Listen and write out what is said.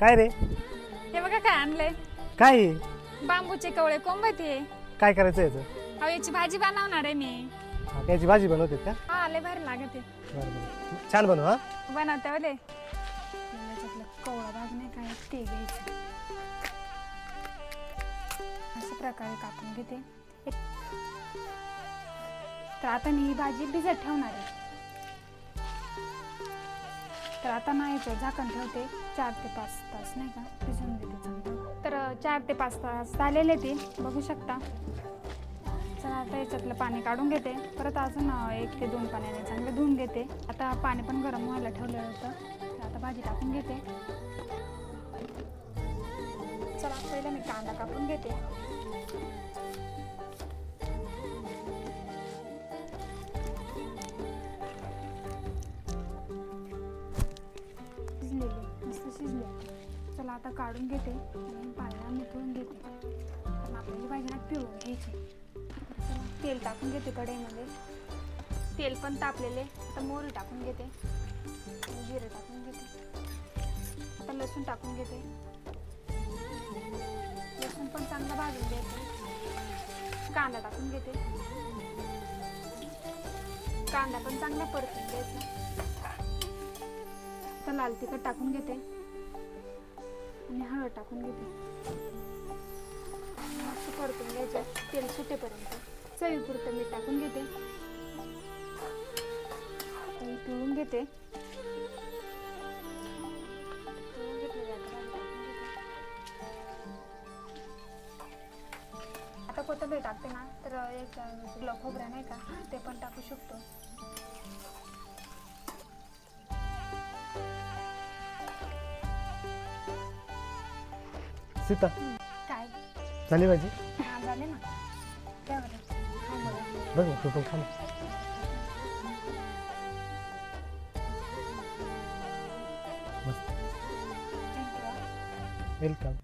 काय रे? हे बघा काय आणलंय. काय आहे? बांबूचे कवळे कोंबते काय करायचं याचं? अहो याची भाजी बनवणार आहे मी. हा, त्याची भाजी बनवते का? हा लय भारी लागते बरं बरं. छान बनव हा. बनवते वले याच्यातलं कवळा भाग नाही काय ते घ्यायचं. अशा प्रकारे कापून घेते. तर आता मी ही भाजी भिजत ठेवणार आहे. तर आता ना याच्यावर झाकण ठेवते. चार ते पाच तास नाही का? भिजून देते चांगलं. तर चार ते पाच तास झालेले ते. बघू शकता. चला आता याच्यातलं पाणी काढून घेते. परत अजून एक ते दोन पाण्याने चांगलं धुवून घेते. आता पाणी पण गरम व्हायला ठेवलेलं होतं. तर आता भाजी टाकून घेते. चला पहिलं मी कांदा कापून घेते. आता काढून घेते. आणि पाण्याला निथळून घेते. कारण आपल्याला भाजी ना पिळून घ्यायची. तेल टाकून घेते कढईमध्ये. तेल पण तापलेले. आता मोहरी टाकून घेते. जिरे टाकून घेते. आता लसूण टाकून घेते. लसूण पण चांगला भाजून घ्यायचे. कांदा टाकून घेते. कांदा पण चांगला परतून घ्यायचा. तर लाल तिखट टाकून घेते. आणि हळद टाकून घेते. मस्त परतून घ्यायचं. तेल सुटेपर्यंत. चवीपुरतं मीठ टाकून घेते. पिळून घेते. पिळून आता कोथंबीर टाकते ना तर एक तुला खोबरं नाही का ते पण टाकू शकतो. सीता काय झाली भाजी हा झाले ना द्या बरं. हा बरं. बघ ना, तू पण खा ना. मस्त Thank you. वेलकम